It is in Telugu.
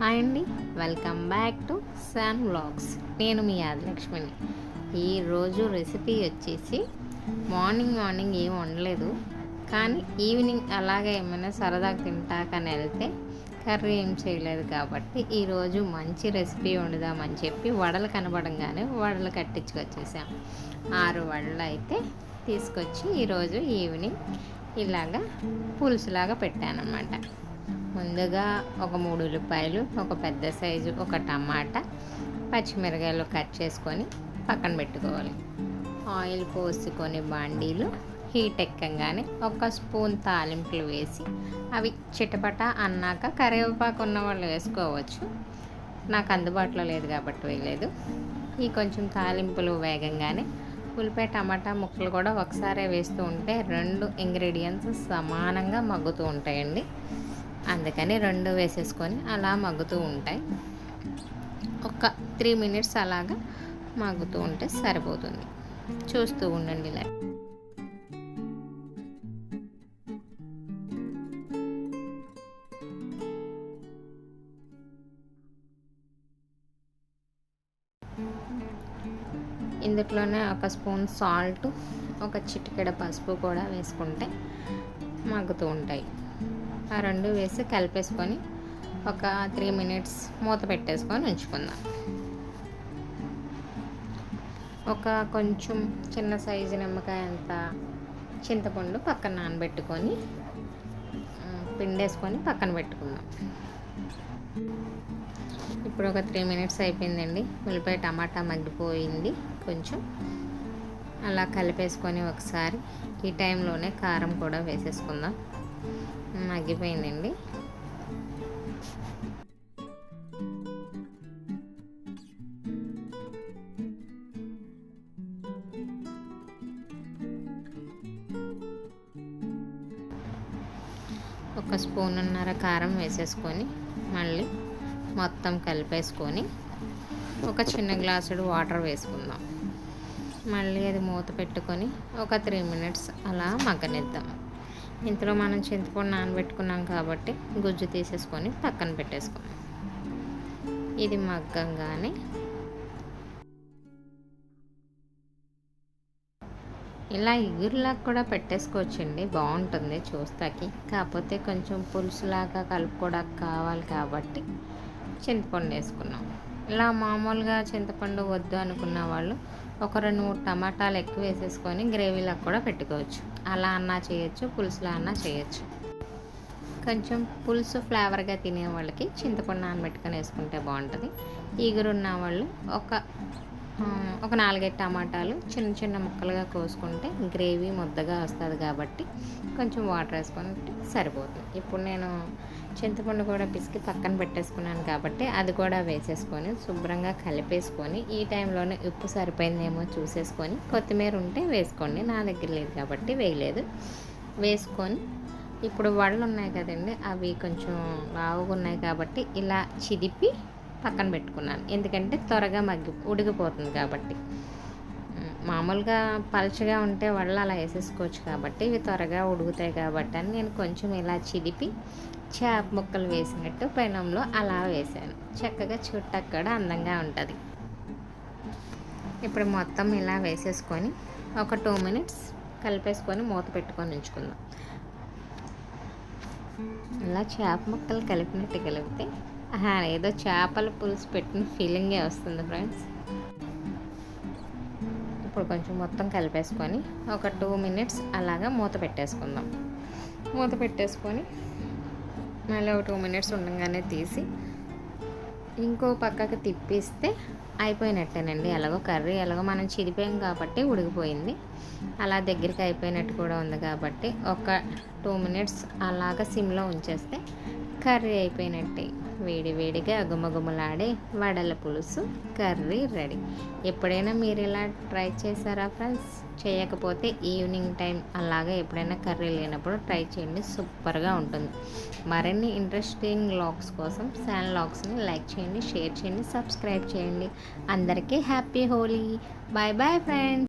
హాయ్ అండి. Welcome back to San blogs నేను మీ ఆదిలక్ష్మిని. ఈరోజు రెసిపీ వచ్చేసి మార్నింగ్ మార్నింగ్ ఏం వండలేదు. కానీ ఈవినింగ్ అలాగే ఏమైనా సరదాగా తింటాకని వెళ్తే కర్రీ ఏం చేయలేదు కాబట్టి ఈరోజు మంచి రెసిపీ వండుదామని చెప్పి వడలు కనబడంగానే వడలు కట్టించుకొచ్చేసాం. ఆరు వడలు అయితే తీసుకొచ్చి ఈరోజు ఈవినింగ్ ఇలాగా పులుసులాగా పెట్టాను అన్నమాట ముందుగా ఒక మూడు ఉల్లిపాయలు ఒక పెద్ద సైజు ఒక టమాటా పచ్చిమిరకాయలు కట్ చేసుకొని పక్కన పెట్టుకోవాలి. ఆయిల్ పోసుకొని బాండీలు హీట్ ఎక్కగానే ఒక స్పూన్ తాలింపులు వేసి అవి చిటపట అన్నాక కరివేపాకు ఉన్న వాళ్ళు వేసుకోవచ్చు. నాకు అందుబాటులో లేదు కాబట్టి వేయలేదు. ఈ కొంచెం తాలింపులు వేగంగానే ఉల్లిపాయ టమాటా ముక్కలు కూడా ఒకసారి వేస్తూ ఉంటే రెండు ఇంగ్రీడియంట్స్ సమానంగా మగ్గుతూ ఉంటాయండి. అందుకని రెండు వేసేసుకొని అలా మగ్గుతూ ఉంటాయి. ఒక త్రీ మినిట్స్ అలాగా మగ్గుతూ ఉంటే సరిపోతుంది. చూస్తూ ఉండండి ఇలా. ఇందులోనే ఒక స్పూన్ సాల్ట్ ఒక చిటికెడ పసుపు కూడా వేసుకుంటే మగ్గుతూ ఉంటాయి. ఆ రెండు వేసి కలిపేసుకొని ఒక త్రీ మినిట్స్ మూత పెట్టేసుకొని ఉంచుకుందాం. ఒక కొంచెం చిన్న సైజు నిమ్మకాయ అంత చింతపండు పక్కన నానబెట్టుకొని పిండేసుకొని పక్కన పెట్టుకుందాం. ఇప్పుడు ఒక త్రీ మినిట్స్ అయిపోయిందండి. ఉల్లిపాయ టమాటా మగ్గిపోయింది కొంచెం. అలా కలిపేసుకొని ఒకసారి ఈ టైంలోనే కారం కూడా వేసేసుకుందాం. మగ్గిపోయిందండి ఒక స్పూన్నర కారం వేసేసుకొని మళ్ళీ మొత్తం కలిపేసుకొని ఒక చిన్న గ్లాసుడు వాటర్ వేసుకుందాం. మళ్ళీ అది మూత పెట్టుకొని ఒక త్రీ మినిట్స్ అలా మగ్గనిద్దాం. ఇంతలో మనం చింతపండు నానబెట్టుకున్నాం కాబట్టి గుజ్జు తీసేసుకొని పక్కన పెట్టేసుకోండి ఇది మగ్గంగానే ఇలా ఇగురులాగా కూడా పెట్టేసుకోవచ్చండి. బాగుంటుంది చూస్తాకి. కాకపోతే కొంచెం పులుసులాగా కలుపుకోవడానికి కావాలి కాబట్టి చింతపండు వేసుకున్నాం. ఇలా మామూలుగా చింతపండు వద్దు అనుకున్న వాళ్ళు ఒక రెండు మూడు టమాటాలు ఎక్కువ వేసేసుకొని గ్రేవీలాగా కూడా పెట్టుకోవచ్చు. అలా అన్నా చేయొచ్చు పులుసులా అన్నా చేయొచ్చు. కొంచెం పులుసు ఫ్లేవర్గా తినే వాళ్ళకి చింతపండు నానబెట్టుకొని వేసుకుంటే బాగుంటుంది. ఈగురున్న వాళ్ళు ఒక ఒక నాలుగైదు టమాటాలు చిన్న చిన్న ముక్కలుగా కోసుకుంటే గ్రేవీ ముద్దగా వస్తుంది కాబట్టి కొంచెం వాటర్ వేసుకుంటే సరిపోతుంది. ఇప్పుడు నేను చింతపండు కూడా పిసికి పక్కన పెట్టేసుకున్నాను కాబట్టి అది కూడా వేసేసుకొని శుభ్రంగా కలిపేసుకొని ఈ టైంలోనే ఉప్పు సరిపోయిందేమో చూసేసుకొని కొత్తిమీర ఉంటే వేసుకోండి. నా దగ్గర లేదు కాబట్టి వేయలేదు. వేసుకొని ఇప్పుడు వడలు ఉన్నాయి కదండి అవి కొంచెం బాగున్నాయి ఉన్నాయి కాబట్టి ఇలా చిదిపి పక్కన పెట్టుకున్నాను. ఎందుకంటే త్వరగా మగ్గి ఉడికిపోతుంది కాబట్టి. మామూలుగా పలచగా ఉంటే వాళ్ళు అలా వేసేసుకోవచ్చు కాబట్టి ఇవి త్వరగా ఉడుకుతాయి కాబట్టి అని నేను కొంచెం ఇలా చిదిపి చేప ముక్కలు వేసినట్టు పెనంలో అలా వేసాను. చక్కగా చుట్టక్కడ అందంగా ఉంటుంది. ఇప్పుడు మొత్తం ఇలా వేసేసుకొని ఒక టూ మినిట్స్ కలిపేసుకొని మూత పెట్టుకొని ఉంచుకుందాం. ఇలా చేప ముక్కలు కలిపినట్టు కలిపితే ఏదో చేపల పులుసు పెట్టిన ఫీలింగే వస్తుంది ఫ్రెండ్స్ ఇప్పుడు కొంచెం మొత్తం కలిపేసుకొని ఒక టూ మినిట్స్ అలాగా మూత పెట్టేసుకుందాం. మూత పెట్టేసుకొని మళ్ళీ ఒక టూ మినిట్స్ ఉండగానే తీసి ఇంకో పక్కకి తిప్పిస్తే అయిపోయినట్టేనండి. ఎలాగో కర్రీ ఎలాగో మనం చిరిపోయాం కాబట్టి ఉడికిపోయింది. అలా దగ్గరికి అయిపోయినట్టు కూడా ఉంది కాబట్టి ఒక టూ మినిట్స్ అలాగ సిమ్లో ఉంచేస్తే కర్రీ అయిపోయినట్టే. వేడివేడిగా గుమగుమలాడే వడల పులుసు కర్రీ రెడీ. ఎప్పుడైనా మీరు ఇలా ట్రై చేశారా ఫ్రెండ్స్? చేయకపోతే ఈవినింగ్ టైం అలాగే ఎప్పుడైనా కర్రీ లేనప్పుడు ట్రై చేయండి. సూపర్గా ఉంటుంది. మరిన్ని ఇంట్రెస్టింగ్ లాగ్స్ కోసం శాన్ లాగ్స్ని లైక్ చేయండి షేర్ చేయండి సబ్స్క్రైబ్ చేయండి. అందరికీ happy Holi. Bye bye friends.